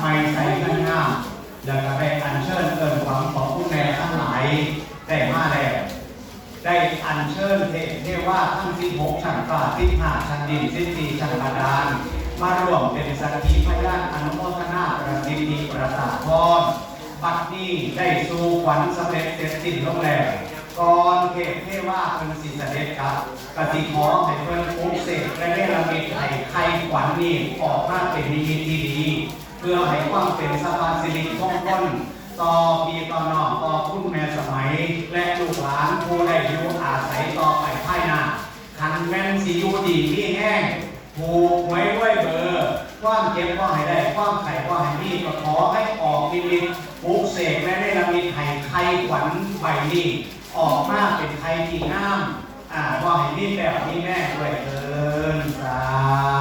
ไม่ใส่เงินงามแล้วก็ได้อัญเชิญเอิญหวังของผู้แม่ทั้งหลายได้มาแล้วได้อัญเชิญเทเทวาทั้งที่หกชั้นฟ้าที่ห้าชั้นดินที่สี่ชั้นบาดาลมาร่วมเป็นสักขีพยานอนุโมทนาประสิทธิประสาทพรบัดนี้ได้สู่ขวัญสำเร็จเสร็จสิ้นลงแล้วก่อนเทพเทว่าเพิ่นสิเสด็จกลับกสิขอให้เพิ่นปลุกเสกและเนรมิตให้ใครขวัญนี้ออกมาเป็นนิมิตที่ดี เพื่อให้ความเป็นสภาสิริมงคลต่อพีต่อนอต่อคุณแม่สมัย และลูกหลานผู้ได้อยู่อาศัยต่อไปภายหน้าคันแม่นสิยูดีที่แห้งผูกไว้ด้วยเบอร์ความเจ็บก็ให้ได้ความไข่ก็ให้มีก็ขอให้ออกนิมิตปลุกเสกและเนรมิตให้ใครขวัญใบนี้ออกมาเป็นไทยที่งามอ่าว่าให้นี่แบบนี้แม่ด้วยเอินสา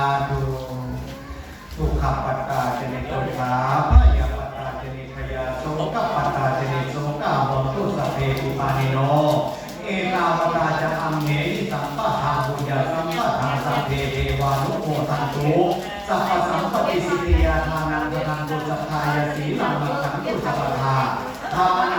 ขปัตตาเจนิโตสาพยาปัตตาเจนิพยาโสกปัตตาเจนิโสกาบตุสพเพปิปานิโน เอตาวตาจะอัมเหนิสัมปะทาบุญญาสัมปะทาสัพเพเทวานุโมทันตุสัพพสัมปติสิทธิยาทานังทานตุสัพพายาสีลังมังคันตุสัพพทาทานา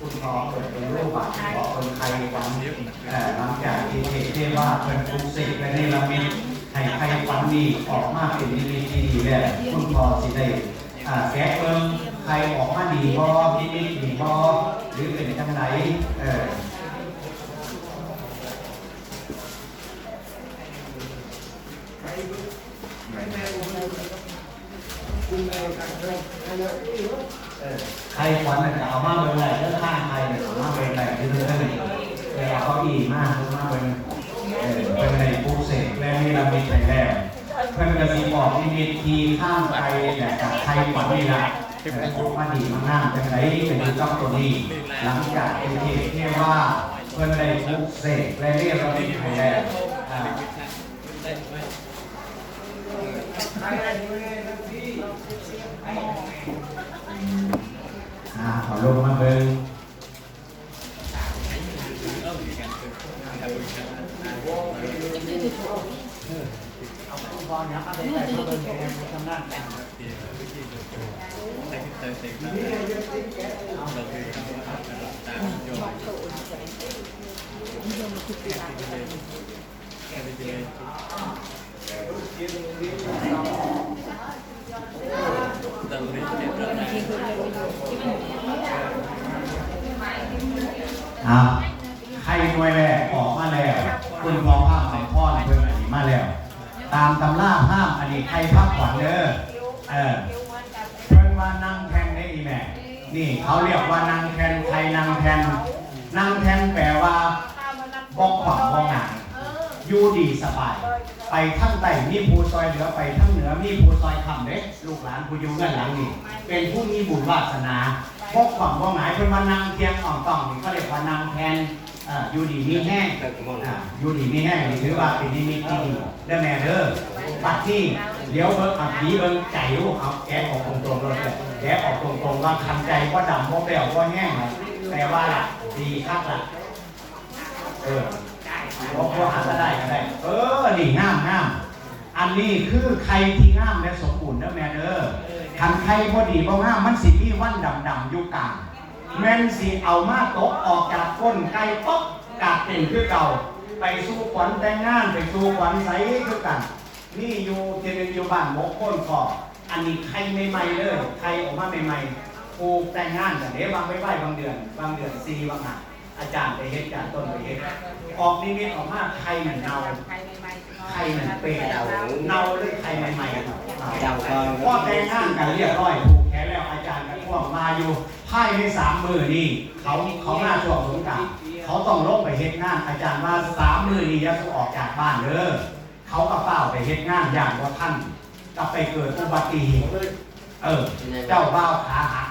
คุณพ่อเปิดเป็นรูปบัตรขอคนไทยวันหลังจากที่เห็นได้ว่าเป็นทุกสิ่งและนี่ลามิตให้ใครวันดีออกมาเป็นนิมิตที่ดีแล้วคุณพอสิได้อ่าแกะเบิ่งใครออกมาดีบ่นิมิตดีพอหรือเป็นจังไหนเอออ ใครขวัญน่ะจะเอามาเบิ่งไหนเรื่องข้างใครเนี่ยเอามาเบิ่งไหนที่เรื่องนี้เวลาเขาอีมากเพิ่นมาเบิ่งเป็นในปลูกเสกและมีระมิดไปแล้วเพิ่อนก็สิบอกนิมิตทีข้ามไปแต่กับใครขวัญนี่ละเออออกมาดีมากๆจังไดเป็นเจ้าตัวนี้ หลังจากเป็นเทศที่ว่าเพิ่อนได้ปลูกเสกและเรียกระมิดไปแล้วอ่าอ่าขอลงมาเบิ่งเอาคุณพรเนี่ยเอาไปในที่ำงานแต่ง อาใครหน่วยแรกออกมาแล้วคุณพอภาพในพ่อเพิ่งอันนี้มาแล้ว ตามตำราภาพอันนี้ใครพักขวัญเด้อเออเพิ่นว่านั่งแทนได้อีแม่นี่เขาเรียกว่านั่งแทนใครนั่งแทนนั่งแทนแปลว่าบอกขวัญบอกหนังอยู่ดีสบาย ไปทั้งใต้มีภูซอยเหนือไปทั้งเหนือมีภูซอยคำเด้ลูกหลานผู้อยู่เงื่อนหลังนี่เป็นผู้มีบุญวาสนา บอกขวัญบอกหมายเพิ่นว่านั่งเทียงอ่องต้องนี่เขาเรียกว่านั่งแทนเอ่ออยู่ดีมีแห้งอ่าอยู่ดีมีแห้งนี่ถือว่าเป็นนิมิตที่ดีได้อแม่เด้อปัดที่เดี๋ยวเบิ่งอับผีเบิ่งใจลูกเอาแกะออกตรงๆเลยแกะออกตรงๆว่าคันใจว่าดำว่าเปรี้ยวว่าแห้งนะแต่ว่าล่ะดีคักล่ะเออบอกว่าหาก็ได้ก็ได้ เออนี่งามงามอันนี้คือใครที่งามและสมบูรณ์เด้อแม่เด้อ คันใครพอดีบ่งามมันสิมีวันดำๆอยู่กลางแม่นสิเอามาตกออกจากก้นไก่ป๊อกกาดเต็มคือเก่า ไปสู่ขวัญแต่งงานไปสู่ขวัญใสคือกัน นี่อยู่เทนอยู่บ้านหมกก้นคออันนี้ใครใหม่ๆเลยใครออกมาใหม่ๆผูกแต่งงานกันเดี๋ยวบางไปไหวบางเดือน บางเดือนซีบางอะอาจารย์ไปเฮ็ดอาจารย์ต้นไปเฮ็ดออกนิมิตออกมาใครเหมือนเนาใครเหมือนเปรตเนาเลยใครใหม่ๆครับ เดาก็พ่อแต่งงานกันเรียบร้อยผูกแขนแล้วอาจารย์กันพวกมาอยู่ไพ่ในสามมือนี่เขาเขาหน้าช่วงสงกรานต์เขาต้องลงไปเฮ็ดงานอาจารย์ว่าสามมือนี่อยัออกจากบ้านเด้อเขาก็เฝ้าไปเฮ็ดงานอย่างว่าท่านก็ไปเกิดอุบัติเหตุเออ เจ้าบ่าวขาหัก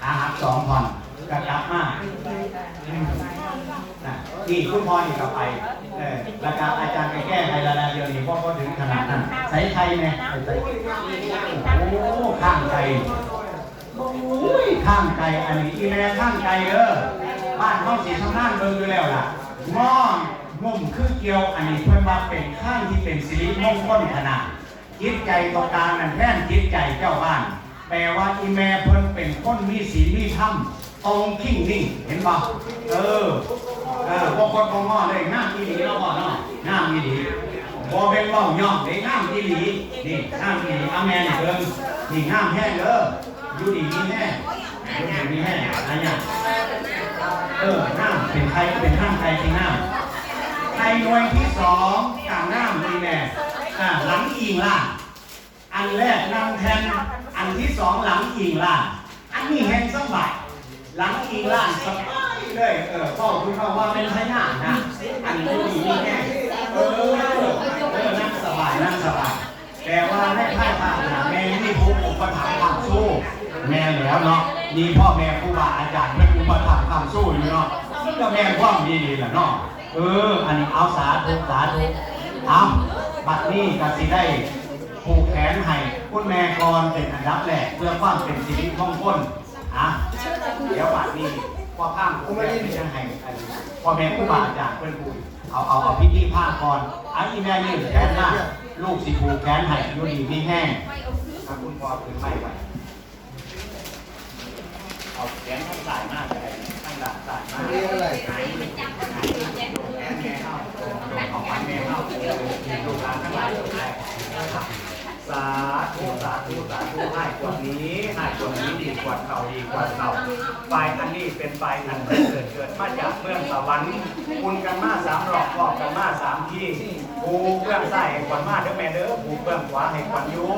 ขาหักสองท่อน ก็กลับมาน่ะนี่คุณพ่อนี่ก็ไปเออแล้วก็อาจารย์ไปแก้ไขระดับเดียวนี่เพราะเขาถึงขนาดนั้นใส่ไทยไหมใส่ไทยโอ้โหข้างไกลโอ้ยข้างไกลอันนี้อีแม่ข้างไกลเด้อบ้านเขาสีชำนาญเบิ่งอยู่แล้วล่ะง้องุ่มคือเกี่ยวอันนี้เพิ่นว่าเป็นข้างที่เป็นสิริมงคลขนาดจิตใจตรงกลางนั่นแท่นจิตใจเจ้าบ้านแปลว่าอีแม่เพิ่นเป็นคนมีศีลมีธรรม ตรงขิ่งนิ่งเห็นป่ะเออเออพวกคนมองว่าเลยงามอีหลีเนาะพ่อเนาะงามอีหลีบ่เป็นเว้าย่อมเลยงามอีหลีนี่งามอีหลีอาแมนี่เบิ่งนี่งามแห้งเด้ออยู่ดีมีแห้งอยู่ดีมีแห้งอะไรอย่างเอองามเป็นใครเป็นห้างใครที่งามไทยหน่วยที่สองกลางน้ำนี่แม่อ่าหลังอิงล่างอันแรกนำแทนอันที่สองหลังอิงล่างอันนี้แห่งสบาย หลังอิงล่างสบายเลยเออพ่อคุณเขาว่าเป็นไทยหน้านะอันนี้ดีนี่แน่เออเออนั่งสบายนั่งสบายแต่ว่าในภายภาคน้าแม่นี่ผู้อุปถัมภ์ความสู้แม่แล้วเนาะมีพ่อแม่ครูบาอาจารย์เป็นอุปถัมภ์ความสู้อยู่เนาะก็แม่ความดีดีแหละเนาะเออ อันนี้เอาสาธุสาธุเอาบัดนี้ก็สิได้ผูกแขนให้คุณแม่ก่อนเป็นอันดับแรกเพื่อความเป็นสิริมงคลอะ เดี๋ยวบัดนี้พ่อข้างคุณแม่เป็นยังไงอันนี้พ่อแม่ผู้บาอาจารย์เพื่อนผูกเอาเอาเอาพิธีผ้าก่อนอันนี้แม่ยืนแขนมาลูกสิผูกแขนให้อยู่ดีมีแห้งถ้าคุณพ่อถือไม้ไว้เอาแขนข้างซ้ายมากเลยข้างด้านซ้ายมากเรียกอะไรแม่เข้าของขวัญแม่เข้าลูกหลานทั้งหลายสาธุสาธุ สาธุให้กว่านี้ให้กว่านี้ดีกว่าเก่าดีกว่าเก่าฝ่ายอันนี้เป็นฝ่ายอันเกิดเกิดมาจากเมืองสวรรค์คุณกันมาสามหลอกหลอกกันมาสามที่ผูเบื้องซ้ให้ขวัญมาเด้อแม่เด้อผูเบื้องขวาให้ขวัญอยู่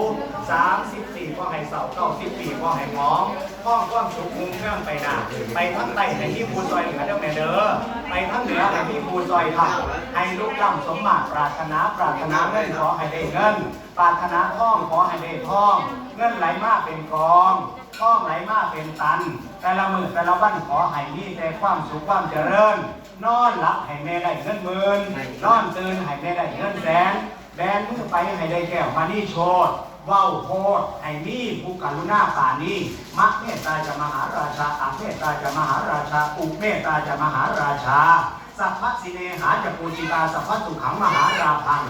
สามสิบสี่ ก็ให้เสาเก้าสิบปีก็ให้หมองข้องความสุขมุงเรื่องไปหนาไปทั้งใต้ให้ที่ภูซอยเหนือเด้อแม่เด้อไปทั้งเหนือให้ที่ภูซอยผักให้ลูกล่ำสมบัติปรารถนาปรารถนาเงินขอให้ได้เงิน ปรารถนาทองขอให้ได้ทอง เงินไหลมาเป็นกองทองไหลมาเป็นตัน แต่ละมือแต่ละวันขอให้มีแต่ความสุขความเจริญ นอนหลับให้แม่ได้เงินหมื่นนอนตื่นให้แม่ได้เงินแสนแบนมือไปให้ได้แก้วมานี่โชด ว้าโคตรให้มีผู้กรุณาป่านี้มักเมตตาจะมหาราชาอักเมตตาจะมหาราชาอุเมตตาจะมหาราชาสัพพสิเนหาจะปูจิตาสัพพสุขังมหาราพัง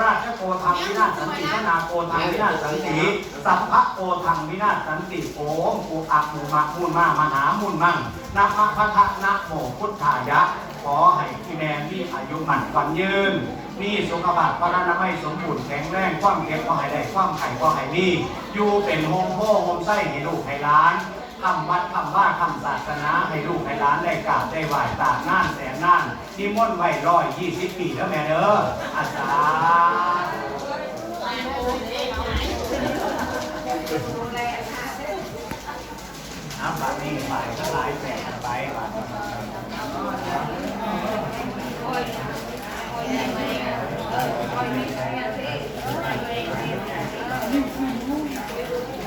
ราชโกธังวินาศสันติพนาโกธังวินาศสันติสัพพะโกธังวินาศสันติโอมปูอักมูมะมูลมามหามุนมั่งนะพะพะทะนะโมพุทธายะ ขอให้พี่แม่มีอายุมั่นขวัญยืน มีสุขภาพพระนามัยสมบูรณ์แข็งแรงความเก็บก็หายได้ความไข่ก็หายดี อยู่เป็นโฮมโพโฮมไส้ให้ลูกให้ล้านทำวัดทำว่าทำศาสนาให้ลูกให้หลานได้กราบได้ไหว้ตากน่านแสนน่านนิมนต์ไว้ร้อยยี่สิบปีแล้วแม่เด้ออาจารย์